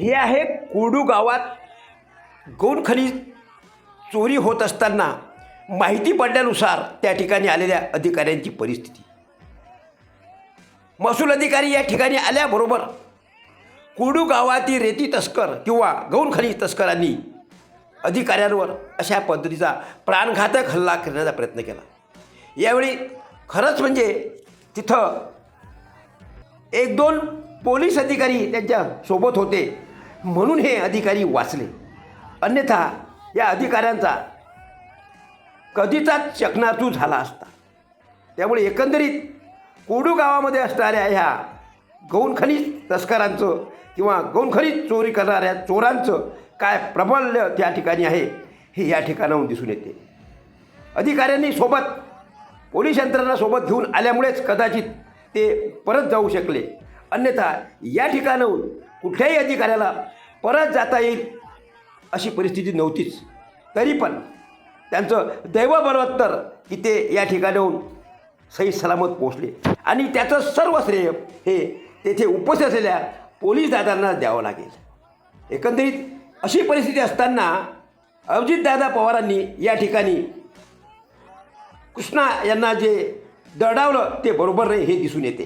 हे आहे कोडू गावात गौण खनिज चोरी होत असताना माहिती पडल्यानुसार त्या ठिकाणी आलेल्या अधिकाऱ्यांची परिस्थिती. महसूल अधिकारी या ठिकाणी आल्याबरोबर कोडू गावातील रेती तस्कर किंवा गौण खनिज तस्करांनी अधिकाऱ्यांवर अशा पद्धतीचा प्राणघातक हल्ला करण्याचा प्रयत्न केला. यावेळी खरंच म्हणजे तिथं एक दोन पोलीस अधिकारी त्यांच्यासोबत होते. म्हणून हे अधिकारी वाचले. अन्यथा या अधिकाऱ्यांचा कधीचाच चकनाचू झाला असता. त्यामुळे एकंदरीत कोडू गावामध्ये असणाऱ्या ह्या गौणखनिज तस्करांचं किंवा गौणखनिज चोरी करणाऱ्या चोरांचं काय प्रबल्य त्या ठिकाणी आहे हे या ठिकाणाहून दिसून येते. अधिकाऱ्यांनी सोबत पोलीस यंत्रणा सोबत घेऊन आल्यामुळेच कदाचित ते परत जाऊ शकले. अन्यथा या ठिकाणाहून कुठल्याही अधिकाऱ्याला परत जाता येईल अशी परिस्थिती नव्हतीच. तरी पण त्यांचं दैव बलवत्तर की ते या ठिकाणाहून सही सलामत पोहोचले. आणि त्याचं सर्व श्रेय हे तेथे उपस्थित असलेल्या पोलीस दादांना द्यावं लागेल. एकंदरीत अशी परिस्थिती असताना अभिजितदादा पवारांनी या ठिकाणी कृष्णा यांना जे दडावलं ते बरोबर नाही हे दिसून येते.